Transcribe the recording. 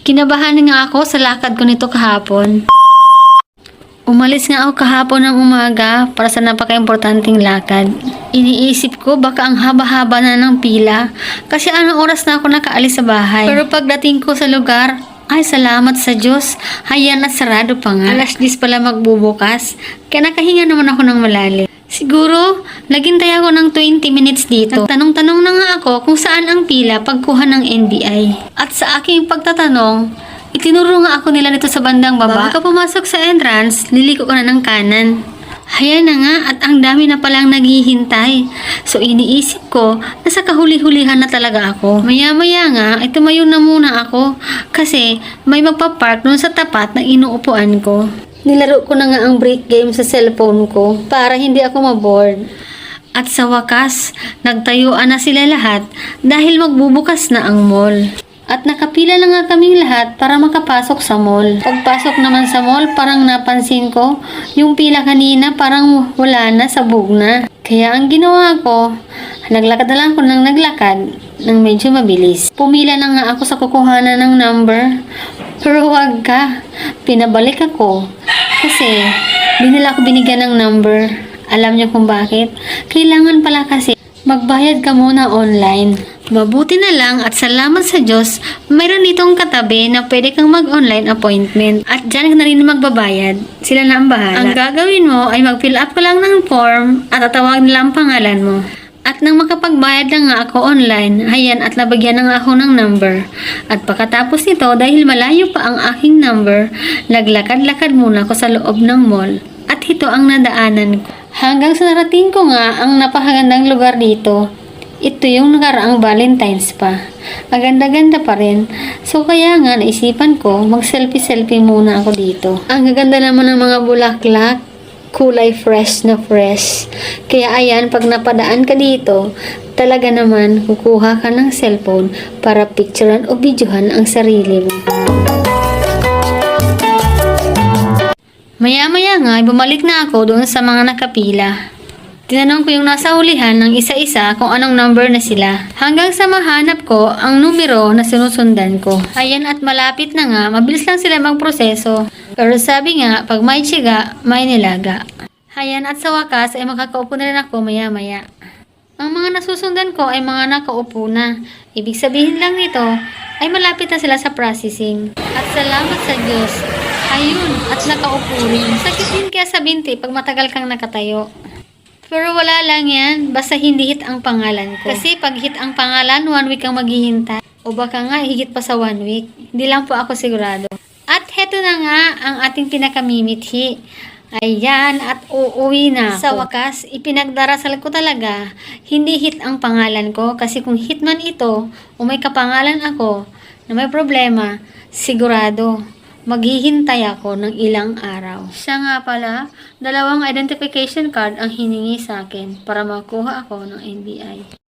Kinabahan nga ako sa lakad ko nito kahapon. Umalis nga ako kahapon ng umaga para sa napaka-importanting lakad. Iniisip ko baka ang haba-haba na ng pila kasi anong oras na ako nakaalis sa bahay. Pero pagdating ko sa lugar, ay salamat sa Diyos, hayan at sarado pa nga. Alas 10 pala magbubukas, kaya nakahinga naman ako ng malalim. Siguro, naghintay ako ng 20 minutes dito. Nagtanong-tanong na nga ako kung saan ang pila pagkuha ng NBI. At sa aking pagtatanong, itinuro nga ako nila nito sa bandang baba. Bago ka pumasok sa entrance, liliko ko na ng kanan. Haya na nga at ang dami na palang naghihintay. So iniisip ko, nasa kahuli-hulihan na talaga ako. Maya-maya nga, ay tumayo na muna ako kasi may magpa-park doon sa tapat ng inuupuan ko. Nilaro ko na nga ang break game sa cellphone ko para hindi ako maboard. At sa wakas, nagtayuan na sila lahat dahil magbubukas na ang mall. At nakapila na nga kaming lahat para makapasok sa mall. Pagpasok naman sa mall, parang napansin ko, yung pila kanina parang wala na, sabog na. Kaya ang ginawa ko, naglakad na lang ako ng naglakad ng medyo mabilis. Pumila na nga ako sa kukuhanan ng number. Pero wag ka, pinabalik ako. Kasi, di nila ako binigyan ng number. Alam niyo kung bakit? Kailangan pala kasi magbayad ka muna online. Mabuti na lang at salamat sa Diyos, mayroon itong katabi na pwede kang mag-online appointment at dyan na rin magbabayad. Sila na ang bahala. Ang gagawin mo ay mag-fill up ka lang ng form at tatawag nila ang pangalan mo. At nang makapagbayad na nga ako online, ayan at nabagyan na nga ako ng number. At pagkatapos nito, dahil malayo pa ang aking number, naglakad-lakad muna ako sa loob ng mall. At ito ang nadaanan ko. Hanggang sa narating ko nga ang napakagandang lugar dito. Ito yung nakaraang Valentine's pa. Maganda-ganda pa rin. So kaya nga naisipan ko, mag-selfie-selfie muna ako dito. Ang gaganda naman ng mga bulaklak. Kulay fresh na fresh. Kaya ayan, pag napadaan ka dito, talaga naman kukuha ka ng cellphone para picturean o videohan ang sarili mo. Maya-maya nga, bumalik na ako doon sa mga nakapila. Tinanong ko yung nasa hulihan ng isa-isa kung anong number na sila. Hanggang sa mahanap ko ang numero na sinusundan ko. Ayan at malapit na nga, mabilis lang sila magproseso. Pero sabi nga, pag may tiyaga, may nilaga. Ayan at sa wakas ay makakaupo na rin ako maya-maya. Ang mga nasusundan ko ay mga nakaupo na. Ibig sabihin lang nito ay malapit na sila sa processing. At salamat sa Diyos. Ayun, at nakaupo rin. Sakit din kaya sa binti pag matagal kang nakatayo. Pero wala lang yan, basta hindi hit ang pangalan ko. Kasi pag hit ang pangalan, one week kang maghihintay. O baka nga, higit pa sa one week. Hindi lang po ako sigurado. At heto na nga ang ating pinakamimithi. Ayan, at uuwi na Sa wakas, ipinagdarasal ko talaga, hindi hit ang pangalan ko kasi kung hit man ito o may kapangalan ako na may problema, sigurado maghihintay ako ng ilang araw. Siya nga pala, dalawang identification card ang hiningi sa akin para makuha ako ng NBI.